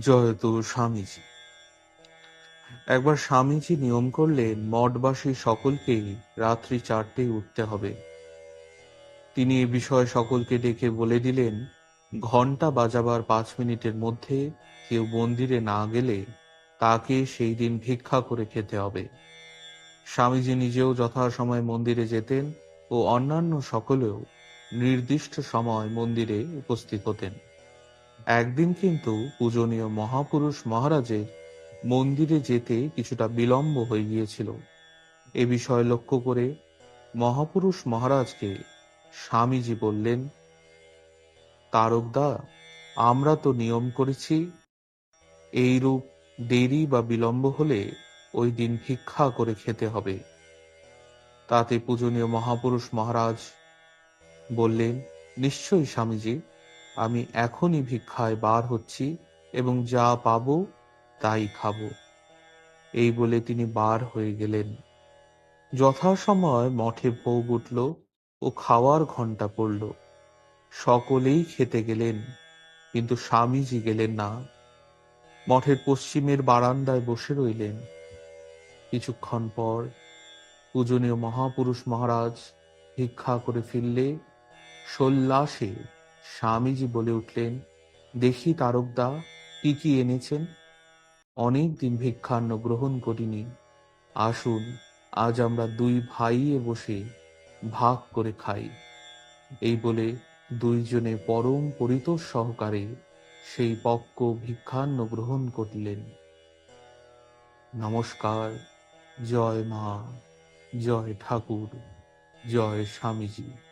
জয়তু স্বামীজি। একবার স্বামীজি নিয়ম করলেন, মঠবাসী সকলকেই রাত্রি চারটেই উঠতে হবে। তিনি এ বিষয়ে সকলকে ডেকে বলে দিলেন ঘণ্টা বাজাবার পাঁচ মিনিটের মধ্যে কেউ মন্দিরে না গেলে তাকে সেই দিন ভিক্ষা করে খেতে হবে। স্বামীজি নিজেও যথাসময়ে মন্দিরে যেতেন ও অন্যান্য সকলেও নির্দিষ্ট সময় মন্দিরে উপস্থিত হতেন। একদিন কিন্তু পূজনীয় মহাপুরুষ মহারাজের মন্দিরে যেতে কিছুটা বিলম্ব হয়ে গিয়েছিল। এ বিষয় লক্ষ্য করে মহাপুরুষ মহারাজকে স্বামীজি বললেন, তারকদা, আমরা তো নিয়ম করেছি, এইরূপ দেরি বা বিলম্ব হলে ওই দিন ভিক্ষা করে খেতে হবে। তাতে পূজনীয় মহাপুরুষ মহারাজ বললেন, নিশ্চয়ই স্বামীজি আমি এখনই ভিক্ষায় বার হচ্ছি এবং যা পাব তাই খাব। এই বলে তিনি বার হয়ে গেলেন। যথাসময় মঠে ভোগ উঠল ও খাওয়ার ঘণ্টা পড়ল। সকলেই খেতে গেলেন, কিন্তু স্বামীজি গেলেন না। মঠের পশ্চিমের বারান্দায় বসে রইলেন। কিছুক্ষণ পর পূজনীয় মহাপুরুষ মহারাজ ভিক্ষা করে ফিরলে, সোল্লাসে স্বামীজি বলে উঠলেন, দেখি তারকদা কি কি এনেছেন? অনেক দিন ভিক্ষান্ন গ্রহণ করিনি। আসুন, আজ আমরা দুই ভাইয়ে বসে ভাগ করে খাই। এই বলে দুইজনে পরম পরিতোষ সহকারে সেই পক্ক ভিক্ষান্ন গ্রহণ করলেন। নমস্কার, জয় মা, জয় ঠাকুর, জয় স্বামীজি।